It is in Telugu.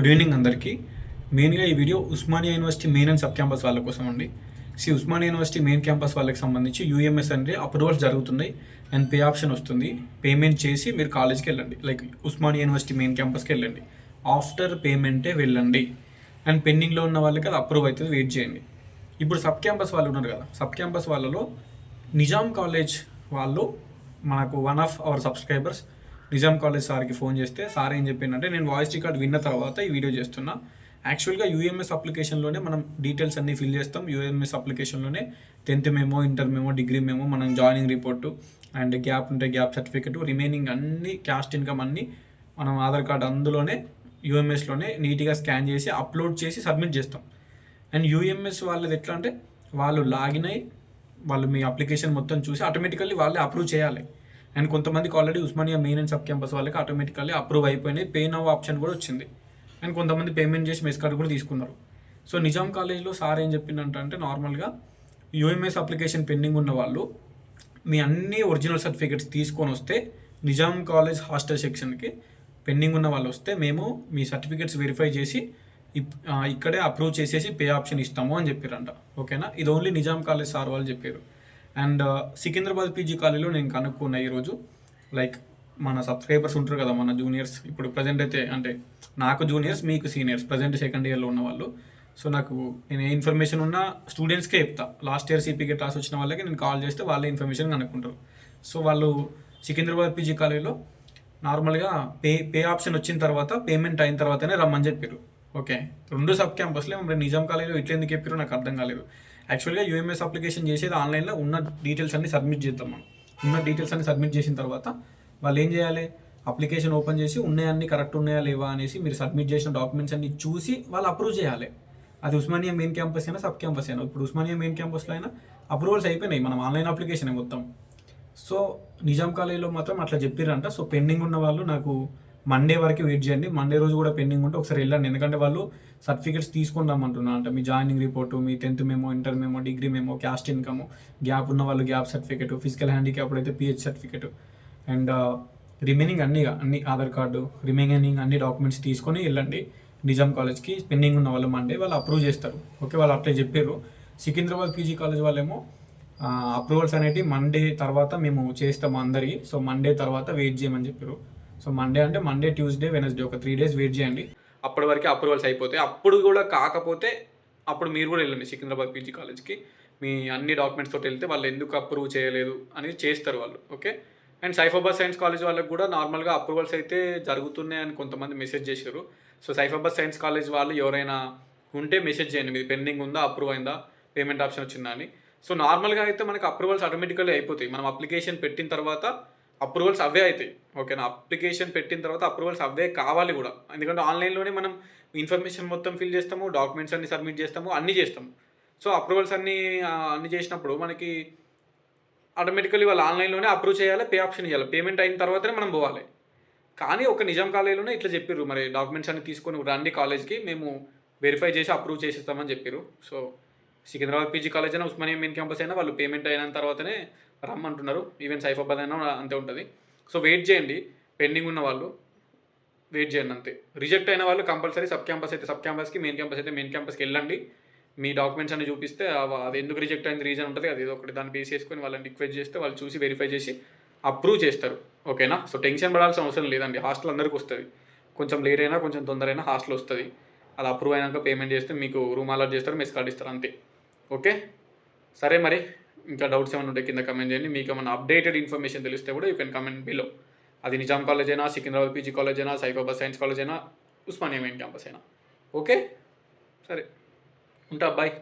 గుడ్ ఈవినింగ్ అందరికీ. మెయిన్గా ఈ video Osmania University main and sub campus వాళ్ళ కోసం అండి. C Osmania university main campus వాళ్ళకి సంబంధించి యూఎంఎస్ అంటే అప్రూవల్స్ జరుగుతున్నాయి అండ్ పే ఆప్షన్ వస్తుంది. పేమెంట్ చేసి మీరు కాలేజ్కి వెళ్ళండి. లైక్ ఉస్మానియా యూనివర్సిటీ మెయిన్ క్యాంపస్కి వెళ్ళండి. ఆఫ్టర్ పేమెంటే వెళ్ళండి. అండ్ పెండింగ్లో ఉన్న వాళ్ళకి అది అప్రూవ్ అవుతుంది. వెయిట్ చేయండి. ఇప్పుడు సబ్ క్యాంపస్ వాళ్ళు ఉన్నారు కదా. సబ్ క్యాంపస్ వాళ్ళలో నిజాం కాలేజ్ వాళ్ళు మనకు one of our subscribers Nizam college సార్కి ఫోన్ చేస్తే సార్ ఏం చెప్పిందంటే నేను వాయిస్ రికార్డ్ విన్న తర్వాత ఈ వీడియో చేస్తున్నా. యాక్చువల్గా యూఎంఎస్ అప్లికేషన్లోనే మనం డీటెయిల్స్ అన్నీ ఫిల్ చేస్తాం. UMS అప్లికేషన్లోనే tenth memo inter memo degree memo మనం జాయినింగ్ రిపోర్టు అండ్ గ్యాప్ ఉంటే గ్యాప్ సర్టిఫికెట్ రిమైనింగ్ అన్ని క్యాస్ట్ ఇన్కమ్ అన్నీ మనం ఆధార్ కార్డ్ అందులోనే యూఎంఎస్లోనే నీట్గా స్కాన్ చేసి అప్లోడ్ చేసి సబ్మిట్ చేస్తాం. అండ్ యూఎంఎస్ వాళ్ళది ఎట్లా అంటే వాళ్ళు లాగిన్ అయ్యి వాళ్ళు మీ అప్లికేషన్ మొత్తం చూసి ఆటోమేటికల్లీ వాళ్ళే అప్రూవ్ చేయాలి. అండ్ కొంతమందికి already Osmania main and sub campus వాళ్ళకి ఆటోమేటికల్లీ అప్రూవ్ అయిపోయినాయి. పే నవ్ ఆప్షన్ కూడా వచ్చింది. అండ్ కొంతమంది పేమెంట్ చేసి మెస్ కార్డ్ కూడా తీసుకున్నారు. సో నిజాం కాలేజ్లో సార్ ఏం చెప్పిందంట అంటే నార్మల్గా యూఎంఎస్ అప్లికేషన్ పెండింగ్ ఉన్న వాళ్ళు మీ అన్ని ఒరిజినల్ సర్టిఫికేట్స్ తీసుకొని వస్తే నిజాం కాలేజ్ హాస్టల్ సెక్షన్కి పెండింగ్ ఉన్న వాళ్ళు వస్తే మేము మీ సర్టిఫికేట్స్ వెరిఫై చేసి ఇప్- ఇక్కడే అప్రూవ్ చేసేసి పే ఆప్షన్ ఇస్తాము అని చెప్పారంట. ఓకేనా ఇది ఓన్లీ నిజాం కాలేజ్ సార్ వాళ్ళు చెప్పారు. అండ్ uh, సికింద్రాబాద్ పీజీ కాలేజ్లో నేను కనుక్కున్నా ఈరోజు లైక్ మన సబ్స్క్రైబర్స్ ఉంటారు కదా మన జూనియర్స్. ఇప్పుడు ప్రజెంట్ అయితే అంటే నాకు జూనియర్స్ మీకు సీనియర్స్ ప్రజెంట్ సెకండ్ ఇయర్లో ఉన్న వాళ్ళు. సో నాకు నేను ఏ ఇన్ఫర్మేషన్ ఉన్నా స్టూడెంట్స్కే చెప్తా. లాస్ట్ ఇయర్ సిపికే క్లాస్ వచ్చిన వాళ్ళకి నేను కాల్ చేస్తే వాళ్ళే ఇన్ఫర్మేషన్ కనుక్కుంటారు. సో వాళ్ళు సికింద్రాబాద్ పీజీ కాలేజ్లో నార్మల్గా పే పే ఆప్షన్ వచ్చిన తర్వాత పేమెంట్ అయిన తర్వాతనే రమ్మని చెప్పారు ఓకే? రెండు సబ్ క్యాంపస్లో మరి నిజాం కాలేజీలో ఇట్లా ఎందుకు చెప్పారో నాకు అర్థం కాలేదు. యాక్చువల్గా యూఎంఎస్ అప్లికేషన్ చేసేది ఆన్లైన్లో ఉన్న డీటెయిల్స్ అన్ని సబ్మిట్ చేద్దాం మనం. ఉన్న డీటెయిల్స్ అన్ని సబ్మిట్ చేసిన తర్వాత వాళ్ళు ఏం చేయాలి? అప్లికేషన్ ఓపెన్ చేసి ఉన్నాయన్నీ కరెక్ట్ ఉన్నాయా లేవా అనేసి మీరు సబ్మిట్ చేసిన డాక్యుమెంట్స్ అన్ని చూసి వాళ్ళు అప్రూవ్ చేయాలి. అది ఉస్మానియా మెయిన్ క్యాంపస్ అయినా సబ్ క్యాంపస్ అయినా. ఇప్పుడు ఉస్మానియా మెయిన్ క్యాంపస్లో అయినా అప్రూవల్స్ అయిపోయినాయి. మనం ఆన్లైన్ అప్లికేషన్ మొత్తం. సో నిజాం కాలేజీలో మాత్రం అట్లా చెప్పారంట సో పెండింగ్ ఉన్న వాళ్ళు నాకు మండే వరకు వెయిట్ చేయండి. మండే రోజు కూడా పెండింగ్ ఉంటే ఒకసారి వెళ్ళండి. ఎందుకంటే వాళ్ళు సర్టిఫికేట్స్ తీసుకుందామంటున్నారు అంట మీ జాయినింగ్ రిపోర్టు మీ tenth memo inter memo degree memo caste income gap ఉన్న వాళ్ళు గ్యాప్ సర్టిఫికేట్ ఫిజికల్ హ్యాండిక్యాప్ అయితే పిహెచ్ సర్టిఫికేట్ అండ్ రిమైనింగ్ అన్ని అన్ని ఆధార్ కార్డు రిమైనింగ్ అన్ని డాక్యుమెంట్స్ తీసుకొని వెళ్ళండి. నిజాం కాలేజ్కి పెండింగ్ ఉన్న వాళ్ళు మండే వాళ్ళు అప్రూవ్ చేస్తారు. ఓకే వాళ్ళు అట్లే చెప్పారు. సికింద్రాబాద్ పీజీ కాలేజ్ వాళ్ళేమో అప్రూవల్స్ అనేటివి మండే తర్వాత మేము చేస్తాము అందరి సో మండే తర్వాత వెయిట్ చేయమని చెప్పారు. సో మండే అంటే మండే ట్యూస్డే వెనస్డే ఒక త్రీ డేస్ వెయిట్ చేయండి. అప్పటి వరకు అప్రూవల్స్ అయిపోతాయి అప్పుడు కూడా కాకపోతే అప్పుడు మీరు కూడా వెళ్ళండి సికింద్రాబాద్ పీజీ కాలేజ్కి. మీ అన్ని డాక్యుమెంట్స్ తోటి వెళ్తే వాళ్ళు ఎందుకు అప్రూవ్ చేయలేదు అనేది చేస్తారు వాళ్ళు okay and Saifabad science college వాళ్ళకి కూడా నార్మల్గా అప్రూవల్స్ అయితే జరుగుతున్నాయి అని కొంతమంది మెసేజ్ చేశారు. సో సైఫాబాద్ సైన్స్ కాలేజ్ వాళ్ళు ఎవరైనా ఉంటే మెసేజ్ చేయండి. మీది పెండింగ్ ఉందా అప్రూవ్ అయిందా పేమెంట్ ఆప్షన్ వచ్చిందా అని. సో నార్మల్గా అయితే మనకి అప్రూవల్స్ ఆటోమేటికల్లీ అయిపోతాయి. మనం అప్లికేషన్ పెట్టిన తర్వాత అప్రూవల్స్ అవే అవుతాయి. ఓకేనా? అప్లికేషన్ పెట్టిన తర్వాత అప్రూవల్స్ అవే కావాలి కూడా. ఎందుకంటే ఆన్లైన్లోనే మనం ఇన్ఫర్మేషన్ మొత్తం ఫిల్ చేస్తాము డాక్యుమెంట్స్ అన్ని సబ్మిట్ చేస్తాము అన్నీ చేస్తాము. సో అప్రూవల్స్ అన్నీ అన్నీ చేసినప్పుడు మనకి ఆటోమేటికలీ వాళ్ళు ఆన్లైన్లోనే అప్రూవ్ చేయాలి పే ఆప్షన్ ఇవ్వాలి. పేమెంట్ అయిన తర్వాతనే మనం పోవాలి. కానీ ఒక నిజాం కాలేజీలోనే ఇట్లా చెప్పారు మరి డాక్యుమెంట్స్ అన్ని తీసుకొని రండి కాలేజ్కి మేము వెరిఫై చేసి అప్రూవ్ చేసేస్తామని చెప్పారు సో సికింద్రాబాద్ పీజీ కాలేజ్ అయినా ఉస్మానియా మెయిన్ క్యాంపస్ అయినా వాళ్ళు పేమెంట్ అయిన తర్వాతనే రమ్మంటున్నారు. ఈవెన్ సైఫాబాద్ అయినా అంతే ఉంటుంది. సో వెయిట్ చేయండి. పెండింగ్ ఉన్న వాళ్ళు వెయిట్ చేయండి అంతే. రిజెక్ట్ అయిన వాళ్ళు కంపల్సరీ సబ్ క్యాంపస్ అయితే సబ్ క్యాంపస్కి మెయిన్ క్యాంపస్ అయితే మెయిన్ క్యాంపస్కి వెళ్ళండి. మీ డాక్యుమెంట్స్ అన్ని చూపిస్తే అది ఎందుకు రిజెక్ట్ అయింది రీజన్ ఉంటుంది. అది ఏదో ఒకటి దాన్ని బేస్ చేసుకొని వాళ్ళని రిక్వెస్ట్ చేస్తే వాళ్ళు చూసి వెరిఫై చేసి అప్రూవ్ చేస్తారు. ఓకేనా సో టెన్షన్ పడాల్సిన అవసరం లేదండి. హాస్టల్ అందరికీ వస్తుంది. కొంచెం లేట్ అయినా కొంచెం తొందరైనా హాస్టల్ వస్తుంది. అది అప్రూవ్ అయినాక పేమెంట్ చేస్తే మీకు రూమ్ అలాట్ చేస్తారు మెస్ కార్డ్ ఇస్తారు అంతే. ఓకే సరే మరి. ఇంకా డౌట్స్ ఏమైనా ఉంటే కింద కమెంట్ చేయండి. మీకు ఏమైనా అప్డేటెడ్ ఇన్ఫర్మేషన్ తెలిస్తే కూడా యూ కెన్ కమెంట్ బిలో అది నిజాం కాలేజ్ అయినా సికింద్రాబాద్ పీజీ కాలేజ్ అయినా సైఫాబాద్ సైన్స్ కాలేజ్ అయినా ఉస్మానియా మెయిన్ క్యాంపస్ అయినా. ఓకే సరే. ఉంటా బాయ్